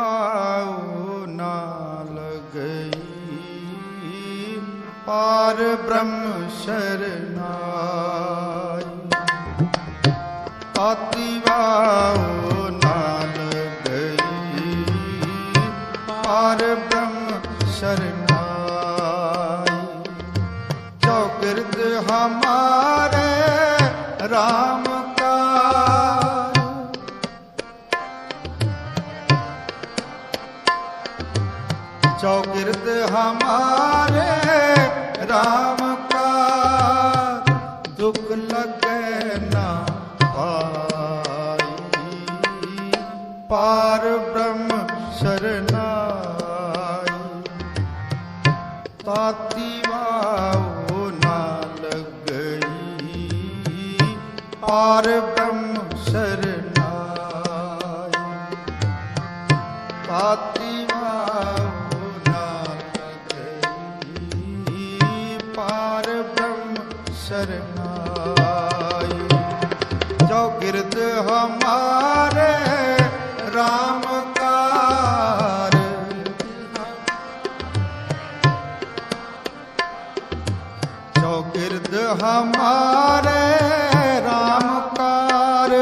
ਆਉ ਨਾਲ ਗਈ, ਪਾਰ ਬ੍ਰਹਮ ਸ਼ਰਨਾਈ। ਆਤੀ ਵਾਉ ਨਾਲ ਗਈ, ਪਾਰ ਬ੍ਰਹਮ ਸ਼ਰਨਾਈ। ਚੌਕਿਰਤ ਹਮਾਰੇ RAM ਕਾ चौकिरत हमारे राम का दुख लगे ना पाई पार ब्रह्म शरनाई ताती वाओ ना लग गई पार शरमाई जो गिरद हमारे राम कार जो गिरद हमारे राम कार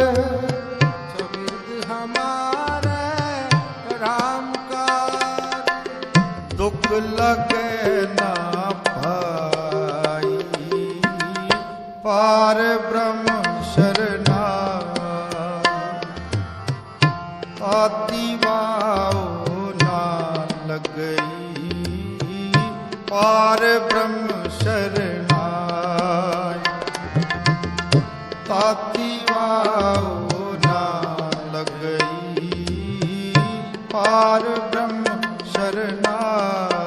जो गिरद हमारे राम कार दुख लगे ना ਪਾਰ ਬ੍ਰਹਮ ਸ਼ਰਨਾ। ਆਤੀ ਵਾਉ ਨਾ ਲਗਈ ਪਾਰ ਬ੍ਰਹਮ ਸ਼ਰਨਾਈ ਤਾਤੀ ਵਾਉ ਨਾ ਲਗਈ ਪਾਰ ਬ੍ਰਹਮ ਸ਼ਰਨਾਈ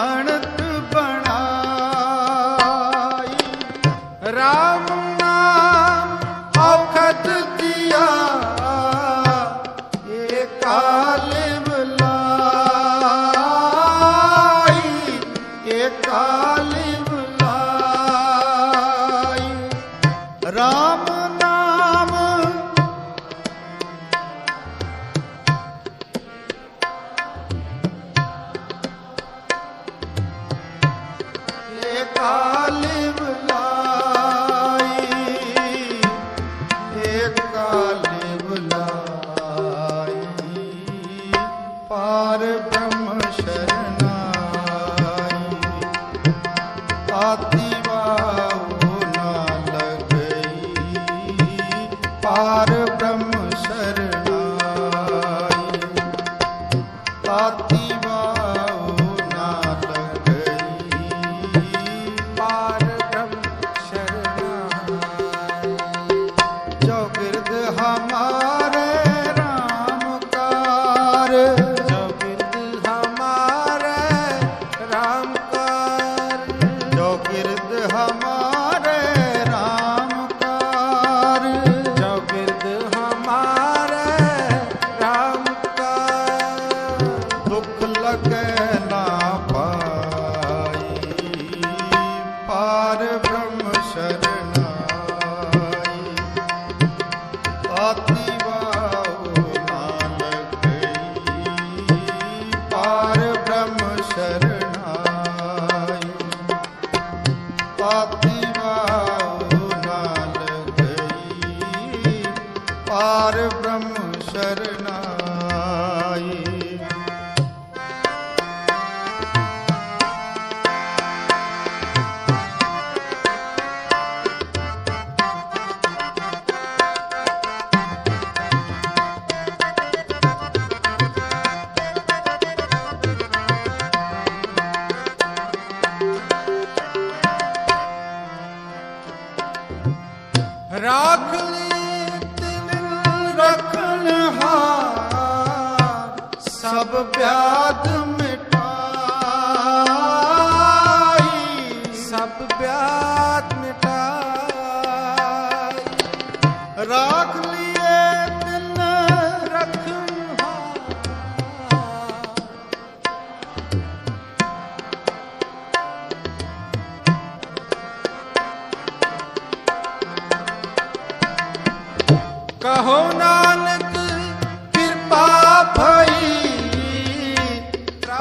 காண ਬ੍ਰਹਮ ਪਿਆਤਮ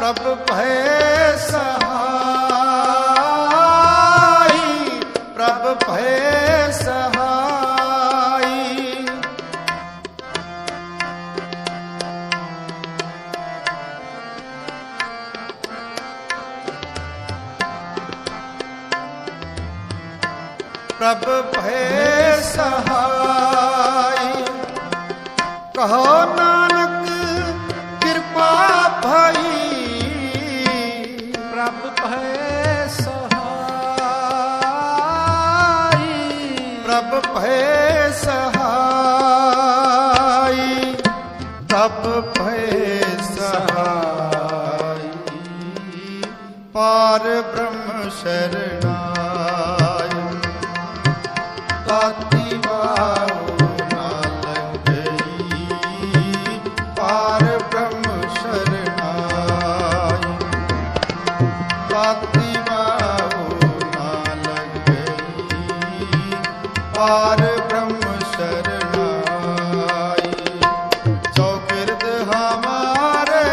ਪ੍ਰਭ ਭੈ ਸਹਾਈ ਪ੍ਰਭ ਭੈ ਸਹਾਈ। ਪ੍ਰਭ ਭੈ ਸਹਾਈ। ਸਰਨਾਇ ਤਾਤੀ ਬਾਉ ਨਾ ਲੰਘਈ ਪਾਰ ਬ੍ਰਹਮ ਸਰਨਾਇ ਤਾਤੀ ਬਾਉ ਨਾ ਲੰਘਈ ਪਾਰ ਬ੍ਰਹਮ ਸਰਨਾਇ ਜੋ ਕਿਰਤ ਹਮਾਰੇ